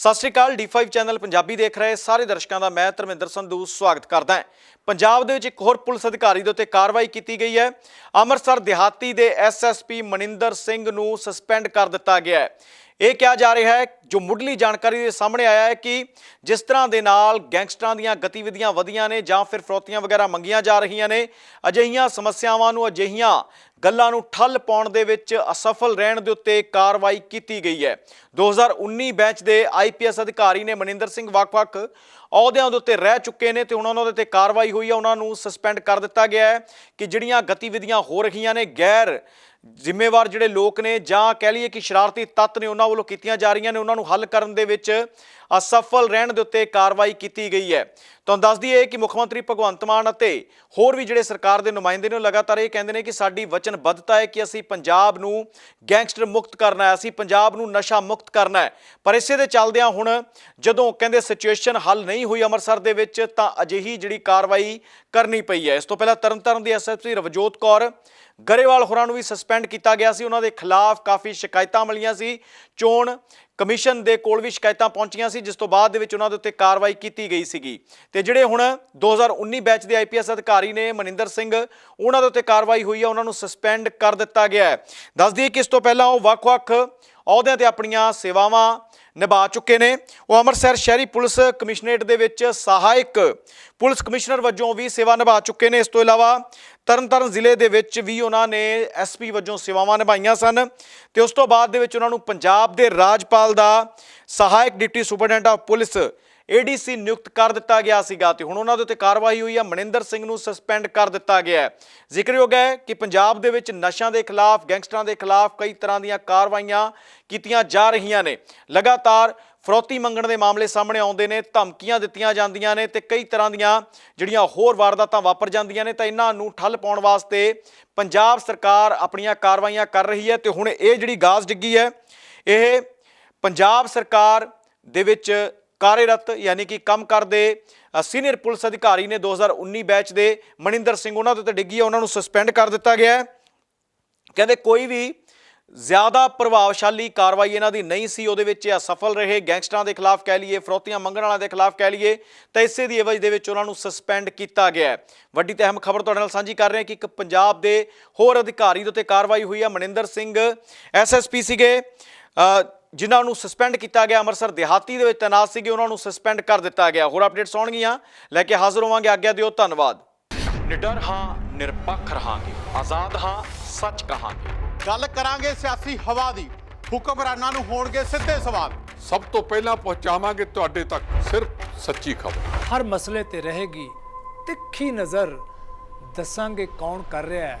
ਸਤਿ ਸ਼੍ਰੀ ਅਕਾਲ D5 channel Punjabi ਦੇਖ ਰਹੇ ਸਾਰੇ ਦਰਸ਼ਕਾਂ ਦਾ ਮੈਂ ਧਰਮਿੰਦਰ ਸੰਧੂ ਸਵਾਗਤ ਕਰਦਾ ਹਾਂ। ਪੰਜਾਬ ਦੇ ਵਿੱਚ ਇੱਕ ਹੋਰ ਪੁਲਿਸ ਅਧਿਕਾਰੀ ਦੇ ਉੱਤੇ ਕਾਰਵਾਈ ਕੀਤੀ ਗਈ ਹੈ। ਅੰਮ੍ਰਿਤਸਰ ਦਿਹਾਤੀ ਦੇ ਐਸਐਸਪੀ ਮਨਿੰਦਰ ਸਿੰਘ ਨੂੰ ਸਸਪੈਂਡ ਕਰ ਦਿੱਤਾ ਗਿਆ ਹੈ। ਇਹ ਕਿਹਾ ਜਾ ਰਿਹਾ ਹੈ, ਜੋ ਮੁੱਢਲੀ ਜਾਣਕਾਰੀ ਦੇ ਸਾਹਮਣੇ ਆਇਆ ਹੈ ਕਿ ਜਿਸ ਤਰ੍ਹਾਂ ਦੇ ਨਾਲ ਗੈਂਗਸਟਰਾਂ ਦੀਆਂ ਗਤੀਵਿਧੀਆਂ ਵਧੀਆਂ ਨੇ ਜਾਂ ਫਿਰ ਫਰੋਤੀਆਂ ਵਗੈਰਾ ਮੰਗੀਆਂ ਜਾ ਰਹੀਆਂ ਨੇ, ਅਜਿਹੀਆਂ ਸਮੱਸਿਆਵਾਂ ਨੂੰ ਅਜਿਹੀਆਂ ਗੱਲਾਂ ਨੂੰ ਠੱਲ ਪਾਉਣ ਦੇ ਵਿੱਚ ਅਸਫਲ ਰਹਿਣ ਦੇ ਉੱਤੇ ਕਾਰਵਾਈ ਕੀਤੀ ਗਈ ਹੈ। 2019 ਬੈਚ ਦੇ ਆਈਪੀਐਸ ਅਧਿਕਾਰੀ ਨੇ ਮਨਿੰਦਰ ਸਿੰਘ ਵੱਖ-ਵੱਖ ਅਹੁਦਿਆਂ ਦੇ ਉੱਤੇ ਰਹਿ ਚੁੱਕੇ ਨੇ ਤੇ ਹੁਣ ਉਹਨਾਂ ਦੇ ਉੱਤੇ ਕਾਰਵਾਈ ਹੋਈ ਹੈ। ਉਹਨਾਂ ਨੂੰ ਸਸਪੈਂਡ ਕਰ ਦਿੱਤਾ ਗਿਆ ਹੈ ਕਿ ਜਿਹੜੀਆਂ ਗਤੀਵਿਧੀਆਂ ਹੋ ਰਹੀਆਂ ਨੇ, ਗੈਰ ਜ਼ਿੰਮੇਵਾਰ ਜਿਹੜੇ ਲੋਕ ਨੇ ਜਾਂ ਕਹਿ ਲਈਏ ਕਿ ਸ਼ਰਾਰਤੀ ਤੱਤ ਨੇ, ਉਹਨਾਂ ਵੱਲੋਂ ਕੀਤੀਆਂ ਜਾ ਰਹੀਆਂ ਨੇ, ਉਹਨਾਂ ਨੂੰ ਹੱਲ ਕਰਨ ਦੇ ਵਿੱਚ ਅਸਫਲ ਰਹਿਣ ਦੇ ਉੱਤੇ ਕਾਰਵਾਈ ਕੀਤੀ ਗਈ ਹੈ। ਤੁਹਾਨੂੰ ਦੱਸ ਦਈਏ ਕਿ ਮੁੱਖ ਮੰਤਰੀ ਭਗਵੰਤ ਮਾਨ ਅਤੇ ਹੋਰ ਵੀ ਜਿਹੜੇ ਸਰਕਾਰ ਦੇ ਨੁਮਾਇੰਦੇ ਨੇ ਉਹ ਲਗਾਤਾਰ ਇਹ ਕਹਿੰਦੇ ਨੇ ਕਿ ਸਾਡੀ ਵਚਨਬੱਧਤਾ ਹੈ ਕਿ ਅਸੀਂ ਪੰਜਾਬ ਨੂੰ ਗੈਂਗਸਟਰ ਮੁਕਤ ਕਰਨਾ ਹੈ, ਅਸੀਂ ਪੰਜਾਬ ਨੂੰ ਨਸ਼ਾ ਮੁਕਤ ਕਰਨਾ ਹੈ। ਪਰ ਇਸੇ ਦੇ ਚੱਲਦਿਆਂ ਹੁਣ ਜਦੋਂ ਕਹਿੰਦੇ ਸਿਚੁਏਸ਼ਨ ਹੱਲ ਨਹੀਂ ਹੋਈ ਅੰਮ੍ਰਿਤਸਰ ਦੇ ਵਿੱਚ ਤਾਂ ਅਜਿਹੀ ਜਿਹੜੀ ਕਾਰਵਾਈ ਕਰਨੀ ਪਈ ਹੈ। ਇਸ ਤੋਂ ਪਹਿਲਾਂ ਤਰਨਤਾਰਨ ਦੀ ਐਸਐਸਪੀ ਰਵਜੋਤ ਕੌਰ ਗਰੇਵਾਲ ਹੋਰਾਂ ਨੂੰ ਵੀ ਸਸਪੈਂਡ ਕੀਤਾ ਗਿਆ ਸੀ। ਉਹਨਾਂ ਦੇ ਖਿਲਾਫ ਕਾਫੀ ਸ਼ਿਕਾਇਤਾਂ ਮਿਲੀਆਂ ਸੀ। ਚੋਣ ਕਮਿਸ਼ਨ ਦੇ ਕੋਲ ਵੀ ਸ਼ਿਕਾਇਤਾਂ ਪਹੁੰਚੀਆਂ ਸੀ, ਜਿਸ ਤੋਂ ਬਾਅਦ ਦੇ ਵਿੱਚ ਉਹਨਾਂ ਦੇ ਉੱਤੇ ਕਾਰਵਾਈ ਕੀਤੀ ਗਈ ਸੀਗੀ। ਤੇ ਜਿਹੜੇ ਹੁਣ 2019 ਬੈਚ ਦੇ ਆਈਪੀਐਸ ਅਧਿਕਾਰੀ ਨੇ, ਮਨਿੰਦਰ ਸਿੰਘ, ਉਹਨਾਂ ਦੇ ਉੱਤੇ ਕਾਰਵਾਈ ਹੋਈ ਹੈ ਉਹਨਾਂ ਨੂੰ ਸਸਪੈਂਡ ਕਰ ਦਿੱਤਾ ਗਿਆ ਹੈ। ਦੱਸ ਦਈਏ ਕਿ ਇਸ ਤੋਂ ਪਹਿਲਾਂ ਉਹ ਵੱਖ-ਵੱਖ ਅਹੁਦਿਆਂ ਤੇ ਆਪਣੀਆਂ ਸੇਵਾਵਾਂ ਨਿਭਾ ਚੁੱਕੇ ਨੇ। ਉਹ ਅੰਮ੍ਰਿਤਸਰ ਸ਼ਹਿਰੀ ਪੁਲਿਸ ਕਮਿਸ਼ਨਰੇਟ ਦੇ ਵਿੱਚ ਸਹਾਇਕ ਪੁਲਿਸ ਕਮਿਸ਼ਨਰ ਵਜੋਂ ਵੀ ਸੇਵਾ ਨਿਭਾ ਚੁੱਕੇ ਨੇ। ਇਸ ਤੋਂ ਇਲਾਵਾ ਤਰਨਤਾਰਨ ਜ਼ਿਲ੍ਹੇ ਦੇ ਵਿੱਚ ਵੀ ਉਹਨਾਂ ਨੇ ਐਸਪੀ ਵਜੋਂ ਸੇਵਾਵਾਂ ਨਿਭਾਈਆਂ ਸਨ ਤੇ ਉਸ ਤੋਂ ਬਾਅਦ ਦੇ ਵਿੱਚ ਉਹਨਾਂ ਨੂੰ ਪੰਜਾਬ ਦੇ ਰਾਜਪਾਲ ਦਾ ਸਹਾਇਕ deputy superintendent of police ADC ਨਿਯੁਕਤ ਕਰ ਦਿੱਤਾ ਗਿਆ ਸੀਗਾ ਤੇ ਹੁਣ ਉਹਨਾਂ ਦੇ ਉੱਤੇ ਕਾਰਵਾਈ ਹੋਈ ਆ। ਮਨਿੰਦਰ ਸਿੰਘ ਨੂੰ ਸਸਪੈਂਡ ਕਰ ਦਿੱਤਾ ਗਿਆ ਹੈ। ਜ਼ਿਕਰਯੋਗ ਹੈ ਕਿ ਪੰਜਾਬ ਦੇ ਵਿੱਚ ਨਸ਼ਿਆਂ ਦੇ ਖਿਲਾਫ, ਗੈਂਗਸਟਰਾਂ ਦੇ ਖਿਲਾਫ ਕਈ ਤਰ੍ਹਾਂ ਦੀਆਂ ਕਾਰਵਾਈਆਂ ਕੀਤੀਆਂ ਜਾ ਰਹੀਆਂ ਨੇ। ਲਗਾਤਾਰ ਫਰੋਤੀ ਮੰਗਣ ਦੇ ਮਾਮਲੇ ਸਾਹਮਣੇ ਆਉਂਦੇ ਨੇ, ਧਮਕੀਆਂ ਦਿੱਤੀਆਂ ਜਾਂਦੀਆਂ ਨੇ ਤੇ ਕਈ ਤਰ੍ਹਾਂ ਦੀਆਂ ਜਿਹੜੀਆਂ ਹੋਰ ਵਾਰਦਾਤਾਂ ਵਾਪਰ ਜਾਂਦੀਆਂ ਨੇ ਤਾਂ ਇਹਨਾਂ ਨੂੰ ਠੱਲ ਪਾਉਣ ਵਾਸਤੇ ਪੰਜਾਬ ਸਰਕਾਰ ਆਪਣੀਆਂ ਕਾਰਵਾਈਆਂ ਕਰ ਰਹੀ ਹੈ ਤੇ ਹੁਣ ਇਹ ਜਿਹੜੀ ਗਾਜ਼ ਡਿੱਗੀ ਹੈ, ਇਹ ਪੰਜਾਬ ਸਰਕਾਰ ਦੇ ਵਿੱਚ ਕਾਰਜਰਤ ਯਾਨੀ ਕਿ ਕੰਮ ਕਰਦੇ ਸੀਨੀਅਰ ਪੁਲਿਸ ਅਧਿਕਾਰੀ ਨੇ 2019 ਬੈਚ ਦੇ ਮਨਿੰਦਰ ਸਿੰਘ ਉਹਨਾਂ ਦੇ ਉੱਤੇ ਡਿੱਗੀ ਹੈ ਉਹਨਾਂ ਨੂੰ ਸਸਪੈਂਡ ਕਰ ਦਿੱਤਾ ਗਿਆ ਹੈ। ਕਹਿੰਦੇ ਕੋਈ ਵੀ ਜ਼ਿਆਦਾ ਪ੍ਰਭਾਵਸ਼ਾਲੀ ਕਾਰਵਾਈ ਇਹਨਾਂ ਦੀ ਨਹੀਂ ਸੀ, ਉਹਦੇ ਵਿੱਚ ਇਹ ਅਸਫਲ ਰਹੇ, ਗੈਂਗਸਟਰਾਂ ਦੇ ਖਿਲਾਫ ਕਹਿ ਲਈਏ, ਫਰੋਤੀਆਂ ਮੰਗਣ ਵਾਲਿਆਂ ਦੇ ਖਿਲਾਫ ਕਹਿ ਲਈਏ, ਤਾਂ ਇਸੇ ਦੀ ਇਵਜ ਦੇ ਵਿੱਚ ਉਹਨਾਂ ਨੂੰ ਸਸਪੈਂਡ ਕੀਤਾ ਗਿਆ ਵੱਡੀ ਤੇ ਅਹਿਮ ਖਬਰ ਤੁਹਾਡੇ ਨਾਲ ਸਾਂਝੀ ਕਰ ਰਹੇ ਹਾਂ ਕਿ ਇੱਕ ਪੰਜਾਬ ਦੇ ਹੋਰ ਅਧਿਕਾਰੀ ਦੇ ਉੱਤੇ ਕਾਰਵਾਈ ਹੋਈ ਹੈ ਮਨਿੰਦਰ ਸਿੰਘ ਐਸਐਸਪੀ ਸੀਗੇ। ਜਿਨ੍ਹਾਂ ਨੂੰ ਸਸਪੈਂਡ ਕੀਤਾ ਗਿਆ ਅੰਮ੍ਰਿਤਸਰ ਦਿਹਾਤੀ ਦੇ ਵਿੱਚ ਤੈਨਾਤ ਸੀਗੇ ਉਹਨਾਂ ਨੂੰ ਸਸਪੈਂਡ ਕਰ ਦਿੱਤਾ ਗਿਆ। ਹੋਰ ਅਪਡੇਟਸ ਆਉਣਗੀਆਂ ਲੈ ਕੇ ਹਾਜ਼ਰ ਹੋਵਾਂਗੇ ਆਗਿਆ ਦਿਓ ਧੰਨਵਾਦ। ਨਿਡਰ ਹਾਂ ਨਿਰਪੱਖ ਰਹਾਂਗੇ। ਆਜ਼ਾਦ ਹਾਂ ਸੱਚ ਕਹਾਂਗੇ। ਗੱਲ ਕਰਾਂਗੇ ਸਿਆਸੀ ਹਵਾ ਦੀ ਹੁਕਮਰਾਨਾਂ ਨੂੰ ਹੋਣਗੇ ਸਿੱਧੇ ਸਵਾਲ। ਸਭ ਤੋਂ ਪਹਿਲਾਂ ਪਹੁੰਚਾਵਾਂਗੇ ਤੁਹਾਡੇ ਤੱਕ ਸਿਰਫ ਸੱਚੀ ਖਬਰ। ਹਰ ਮਸਲੇ ਤੇ ਰਹੇਗੀ ਤਿੱਖੀ ਨਜ਼ਰ। ਦੱਸਾਂਗੇ ਕੌਣ ਕਰ ਰਿਹਾ ਹੈ।